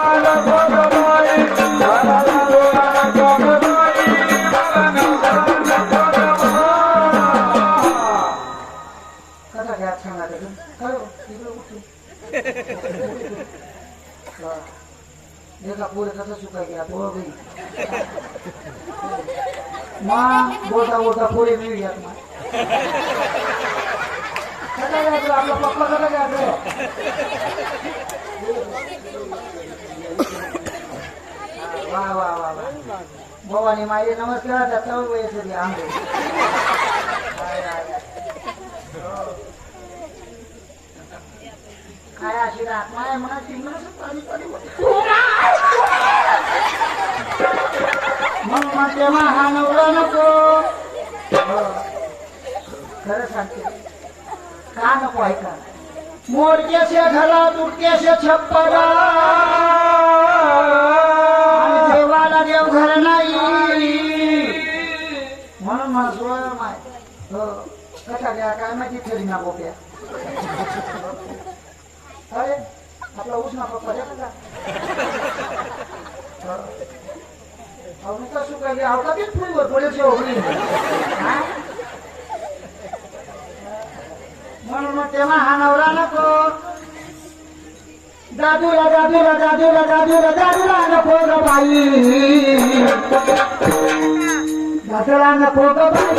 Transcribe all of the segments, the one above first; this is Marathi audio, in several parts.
कसा घ्या सांगा त्याचं काय? इकडं उठू. एका पोरे कसा सुका घ्या तो गई मा बोलता बोलता पोरे मी घ्या मा कसा घ्यायचं आपला पप्पा कसा घ्यायचं वा वा वा वा. भवानी माई नमस्कार दत्ता आंबे. काय अशी आत्मा आहे मनाची मनसच मग म्हणते हा नवरा नको. खरं सांगते. का नको ऐका? मोडके से घरा छप्पला छप्परा. त्या घ्या काय माहिती थरी ना बोप्या अरे आपला उष्णा पप्पा द्या का? अहो नुसता सुका घ्या अहो का तेच फुलवर थोडेसे होईल म्हणून मग तेव्हा हा नवरा नको. दादूला दादूला दादूला दादूला दादूला नको ग बाई. दादूला नको ग बाई.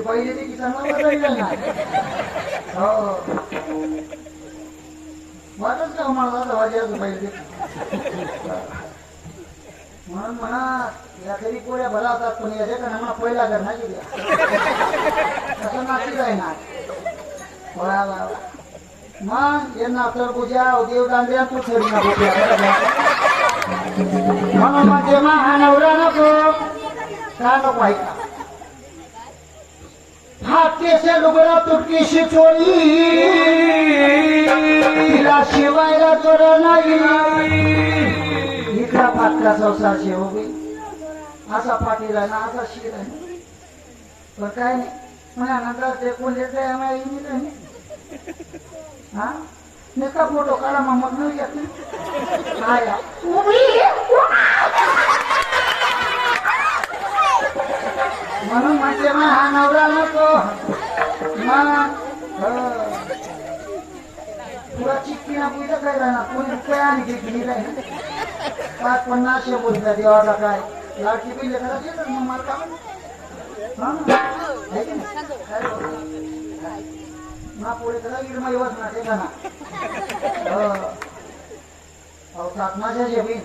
पहिले ते किसान हो. वाटत का मला म्हणून म्हणा या तरी पोळ्या भला होतात पण याच्या का म्हणा पहिला घर ना तसं ना. वा मग यांना तर पूजा देव दांड्या तू ठेवली ना म्हणून माझे महानवरा नको. का नको ऐका हाकेसे लुगडा तुटकीशी चोळी तिला शिवायला चोर नाही। इथला फाटका संसार शेव हो असा फाटीला ना असा शिर आहे. पण काय नाही. म्हणा नंतर ते कोण येत आहे आम्हाला नाही हा? नेका फोटो काढा मग नाही घेतली आया म्हणून म्हणजे मग हा नवरा नको. तुला चिक्की ना पूजा काय राहणार? कोणी काय आणि घेतली राहील पाच पन्नास शे बोलतात देवाचा काय? लाडकी बिल करायची तर मग मला काय? ना पुढे करा गिरमा येवत ना ते ना अहो सातमाच्या जेबीन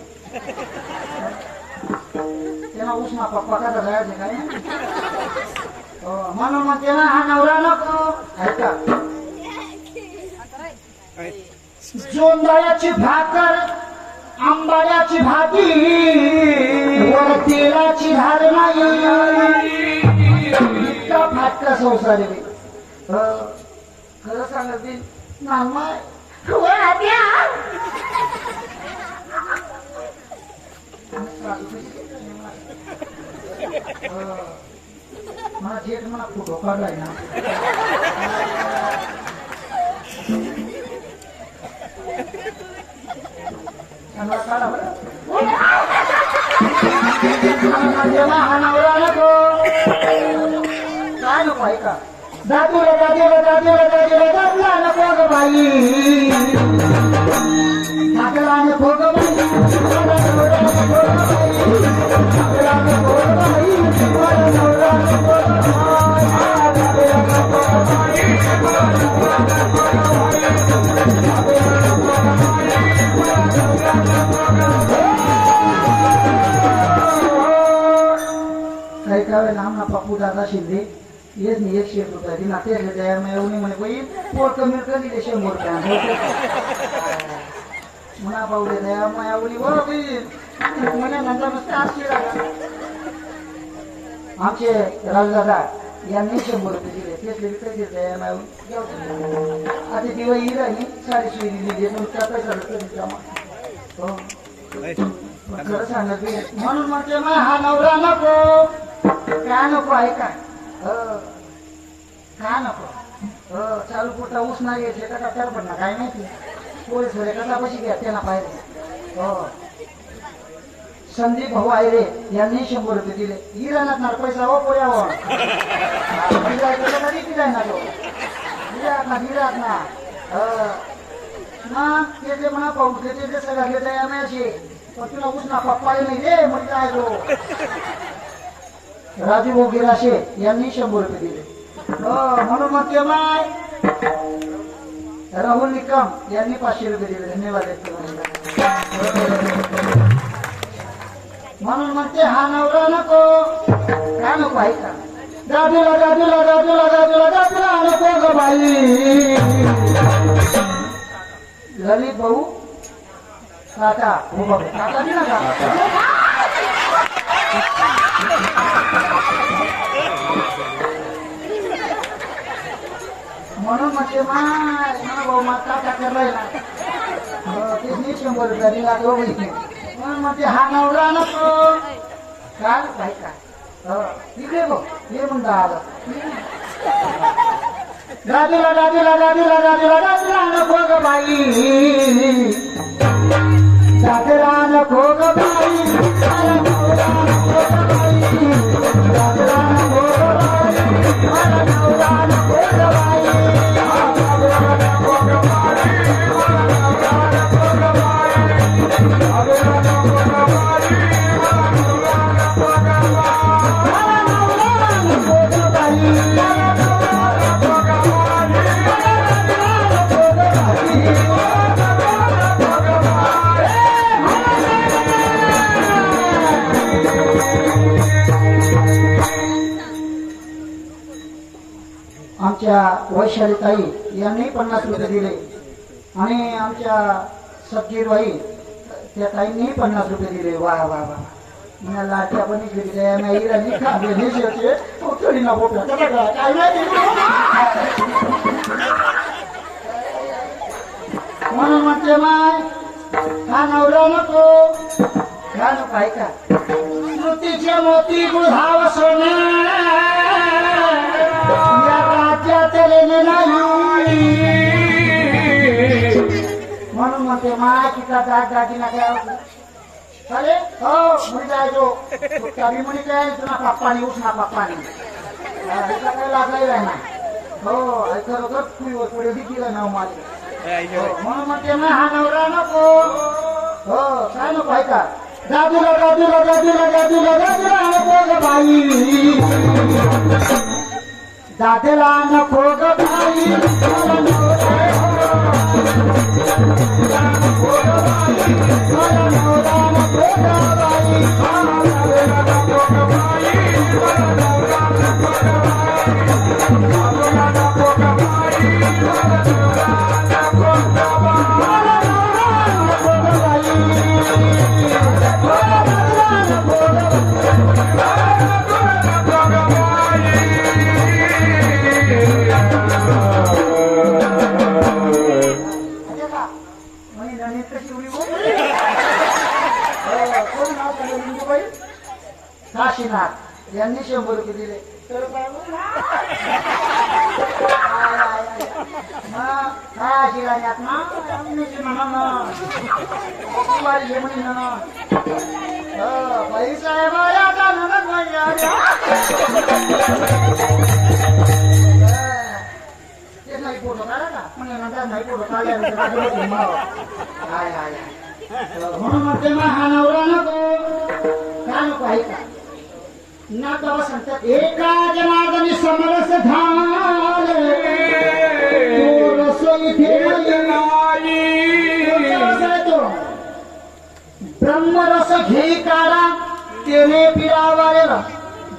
तेव्हा उष्मा पप्पा का? जायचे काय म्हणून मग तेव्हा हा नवरा नको. ऐका. जोंधळ्याची भाकर आंबाड्याची भाजी वर तेलाची धार नाही. इतका फाटका संसार आहे. बे. हो, खरं सांगत नामाय. वर आत्या. हो. मला जेठ मला फोटो काढलाय ना चांगला काढा बरं. जेव्हा हा नवरा नको काय नको ऐका दादूला दादूला दादूला येच नाही एकशे एक रुपये दिना ते द्या मी एवढी म्हणे बाई पोट कमी कधी दे शंभर रुपया म्हणा पावले द्या मग एवढी हो बाई म्हणे नंतर नुसतं टाका. आमचे राजदादा यांनी शंभर रुपये दिले तेच विकत घेतले आता दिवाळी येईल आणि साडेशे दिली नुसत्या पैसा कधी जमा हो खरं सांगत मी. म्हणून म्हटलं मग हा नवरा नको का नको ऐका हं. हो. का नको? हो, चालू कुठला ऊस नाही घ्यायचे का तर पण ना काय माहिती? पोलीस वगैरे कसा कशी घ्या त्यांना पाहिजे. हो. संदीप भाऊ आयरे यांनी शंभर रुपये दिले. ही राहणार पैसा हो पोयावर कधी दिलाय ना तो? दिलात हो. ना दिलात ना हं. मग ते म्हणा पाऊस घेते ते सगळं घेता यामेशी पण तुला ना पप्पा नाही रे म्हणजे आहे राजू गिराशे यांनी शंभर रुपये दिले. हो म्हणून म्हणते माय राहुल निकम यांनी पाचशे रुपये दिले. धन्यवाद. म्हणून म्हणते हा नवरा नको. का नको आहे का? दादूला दादूला दादूला दादूला दादूला नको ग बाई. ललित भाऊ काका हो बाबा काका दिला का म्हणून म्हणजे माय ना भाऊ मा काका करायला तेच शंभर दिला तो माहिती म्हणून म्हणजे हा नवरा नको काय? काय बघ ये म्हणता आलं दादूला दादूला दादूला दादूला दादूला नको ग बाई. दादूला नको ग बाई. आमच्या ताई यांनी पन्नास रुपये दिले. आणि आमच्या सब्जीरबाई त्या ताईंनी पन्नास रुपये दिले. वा वा वा. मला लाट्या पण दिल्या. नाही राणी खाल्ले शेवटी थोडी ना बोटला काय म्हणून म्हणते माय हा नवरा नको. हा नको ऐका स्मृतीचे मोती गुधाव सोने म्हणून म्हणते माय दाट दाग काय आवडतो चाले हो मुली जायचो कमी मुली काय तुला पप्पानी उठना पप्पानी हा, काय लागलाही नाही ना हो खरोखर पुढे पुढे दिला नाव माझे म्हणून म्हणते ना हा नवरा नको हो काय नको ऐका दादूला दादूला दादूला दादूला दादूला नको बाई दादेला नको ग बाई मला नवरा नको ग बाई. मला नवरा नको ग बाई. काशीनाथ. यांनी शंभर रुपये दिले. या, या. ते नाही फोटो काढा का? म्हणे नाही फोटो काढल्यानंतर म्हणून म्हणते मग हा नवरा नको. का नको आहे का? ना बाबा सांगतात एका जनार्दनी समरस तो तो? ब्रह्मरस घे काढा तेने पिरावा रे रस.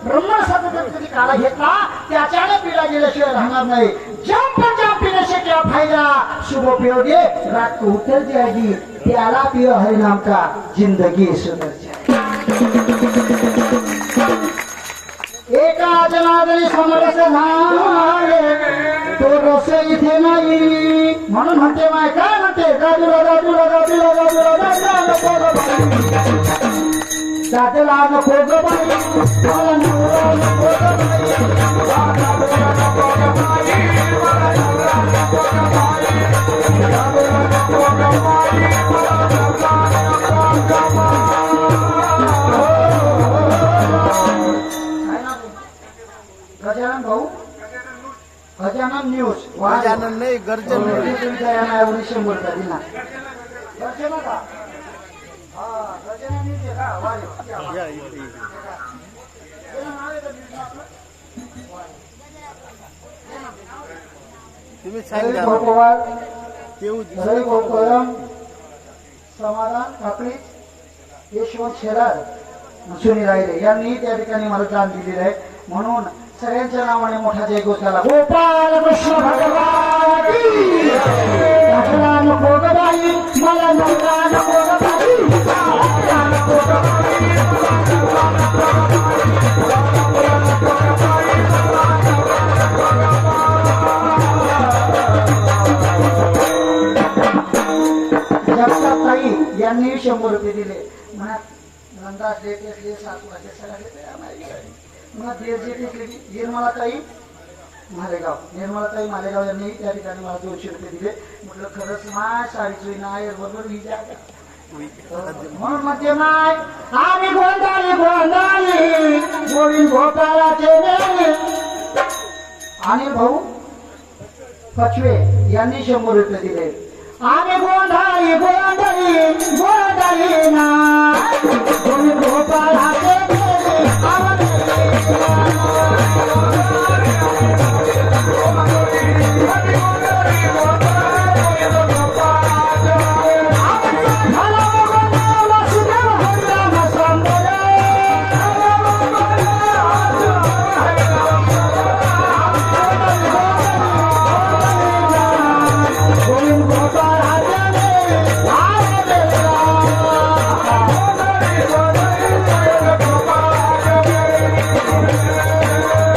ब्रह्मण सतत कधी घेतला? त्याच्याने पिला गेल्याशिवाय राहणार नाही. जम पण जम पिने से क्या फायदा. सुबह पियोगे रात को उतर जाएगी प्याला पियो हरि नाम का जिंदगी सुधर जाएगी एका जनादरी समरस झाले तो रस इथे नाही म्हणून म्हणते माय काय म्हणते गाजूला गाजूला गाजूला गाजूला गाजूला नको ग बाई. गजानन न्यूज गजानन नाही गर्जन एवढी शंभर रुपये दिला गजानन का हा न्यूज आहे का? तुम्ही रवी सांगा. भाऊ पवार केऊ रवी भाऊ कदम समाधान काकडी यशवंत शेलार सुनील रायरे यांनी त्या ठिकाणी मला दान दिलेलं आहे. म्हणून सगळ्यांच्या नावाने मोठा जयघोष झाला. गोपाल कृष्ण भगवान नको मला नको नको यांनी शंभर रुपये दिले. म्हणा नंदा डेट असले सात वाजे सगळे पुन्हा धीर जे टेकले निर्मला मालेगाव निर्मलाताई मालेगाव यांनी त्या ठिकाणी मला दोनशे रुपये दिले. म्हटलं खरंच माय साडीची नाही बरोबर ही जागा म्हणून म्हणते माय आम्ही गोंधाळी गोंधाळी गोविंद गोपाळाचे आणि भाऊ पचवे यांनी शंभर रुपये दिले. आम्ही गोंधाळी गोंधाळी गोंधाळी ना गोविंद गोपाळाचे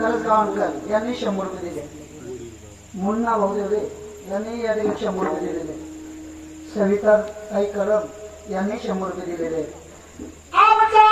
करसगावकर यांनी शंभर रुपये दिले. मुन्ना भाऊ देवरे यांनी या ठिकाणी शंभर रुपये दिलेले. सविता ताई कलम यांनी शंभर रुपये दिलेले आमचा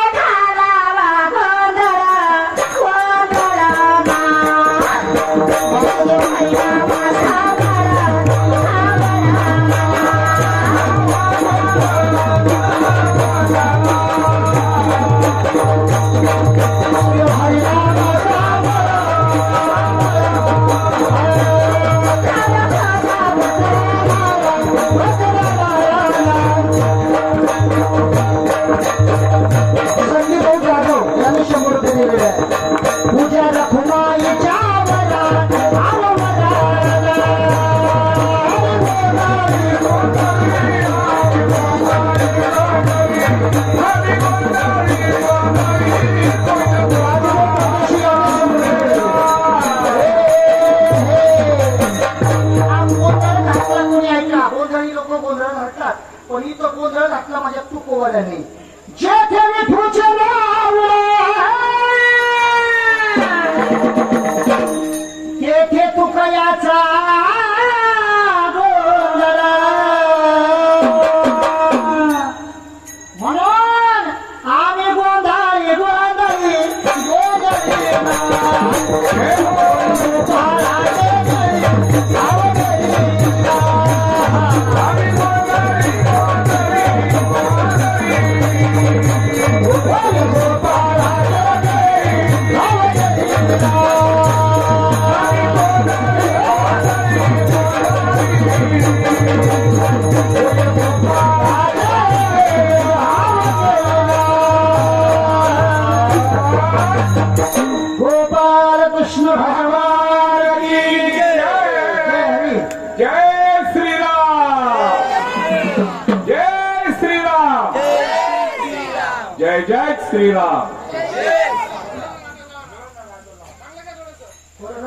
गोंधळी लोक गोंधळ पण इथं गोंधळ घातला माझ्या तुकोवाल्याने जे विठूचे नाव गोपाल कृष्ण भगवान की जय। जय श्रीराम। जय श्रीराम। जय जय श्रीराम। पोरं